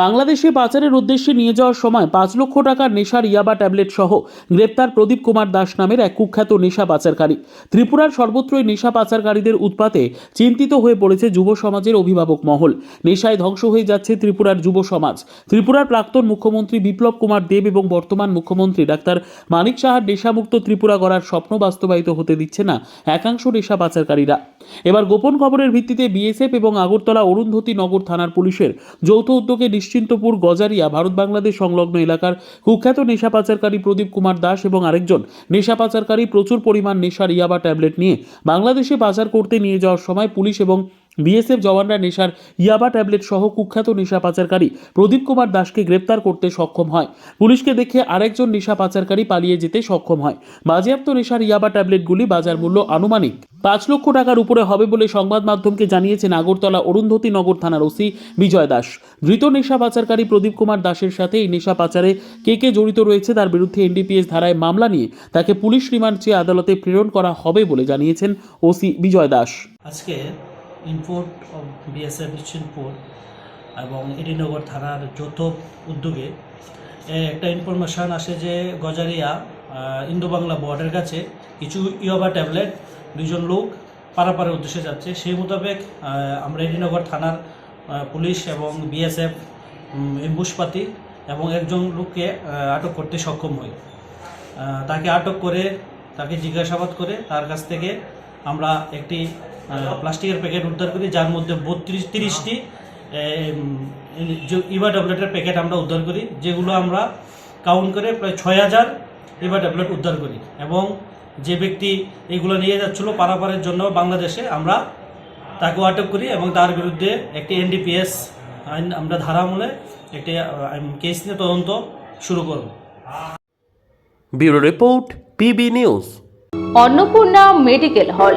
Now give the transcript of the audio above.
বাংলাদেশে পাচারের উদ্দেশ্যে নিয়ে যাওয়ার সময় পাঁচ লক্ষ টাকার নেশার ইয়াবা ট্যাবলেট সহ গ্রেপ্তার প্রদীপ কুমার দাস নামের এক কুখ্যাত নেশা পাচারকারী। ত্রিপুরার সর্বত্রই নেশা পাচারকারীদের উৎপাতে চিন্তিত হয়ে পড়েছে যুব সমাজের অভিভাবক মহল। নেশায় ধ্বংস হয়ে যাচ্ছে ত্রিপুরার যুব সমাজ। ত্রিপুরার প্রাক্তন মুখ্যমন্ত্রী বিপ্লব কুমার দেব এবং বর্তমান মুখ্যমন্ত্রী ডাক্তার মানিক সাহার নেশামুক্ত ত্রিপুরা গড়ার স্বপ্ন বাস্তবায়িত হতে দিচ্ছে না একাংশ নেশা পাচারকারীরা। এবার গোপন খবরের ভিত্তিতে বিএসএফ এবং আগরতলা অরুন্ধতী নগর থানার পুলিশের যৌথ উদ্যোগে নিশ্চিন্তপুর, গজারিয়া, ভারত বাংলাদেশ সংলগ্ন এলাকার কুখ্যাত নেশা পাচারকারী প্রদীপ কুমার দাস এবং আরেকজন নেশা পাচারকারী প্রচুর পরিমাণ নেশার ইয়াবা ট্যাবলেট নিয়ে বাংলাদেশে পাচার করতে নিয়ে যাওয়ার সময় পুলিশ এবং বিএসএফ জওয়ানরা নেশার ইয়াবা ট্যাবলেট সহ কুখ্যাত নেশা পাচারকারী প্রদীপ কুমার দাসকে গ্রেপ্তার করতে সক্ষম হয়। পুলিশকে দেখে আরেকজন নেশা পাচারকারী পালিয়ে যেতে সক্ষম হয়। বাজেয়াপ্ত নেশার ইয়াবা ট্যাবলেটগুলি বাজার মূল্য আনুমানিক পাঁচ লক্ষ টাকার উপরে হবে বলে সংবাদ মাধ্যমকে জানিয়েছেন আগরতলা অরুন্ধতী নগর থানার ওসি বিজয় দাস। ধৃত নেশা পাচারকারী প্রদীপ কুমার দাসের সাথে এই নেশা পাচারে কে কে জড়িত রয়েছে তার বিরুদ্ধে এনডিপিএস ধারায় মামলা নিয়ে তাকে পুলিশ রিমান্ড চেয়ে আদালতে প্রেরণ করা হবে বলে জানিয়েছেন ওসি বিজয় দাস। আজকে ইনপোর্ট অফ বিএসএফ নিশ্চিন্তপুর এবং এডিনগর থানার যৌথ উদ্যোগে একটা ইনফরমেশান আসে যে গজারিয়া ইন্দো বাংলা বর্ডারের কাছে কিছু ইয়োবা ট্যাবলেট দুজন লোক পারাপারের উদ্দেশ্যে যাচ্ছে। সেই মোতাবেক আমরা এডিনগর থানার পুলিশ এবং বিএসএফ এম্বুসপাতি এবং একজন লোককে আটক করতে সক্ষম হই। তাকে আটক করে, তাকে জিজ্ঞাসাবাদ করে, তার কাছ থেকে আমরা একটি প্লাস্টিকের প্যাকেট উদ্ধার করি যার মধ্যে বত্রিশ তিরিশটি ইভা ট্যাবলেটের প্যাকেট আমরা উদ্ধার করি যেগুলো আমরা কাউন্ট করে প্রায় ছয় হাজার ইভা ট্যাবলেট উদ্ধার করি। এবং যে ব্যক্তি এগুলো নিয়ে যাচ্ছিল পারাপারের জন্য বাংলাদেশে আমরা তাকে আটক করি এবং তার বিরুদ্ধে একটি এনডিপিএস আইন আমরা ধারা আমলে একটি কেস নিয়ে তদন্ত শুরু করব। Bureau report PB news. Annapurna medical hall.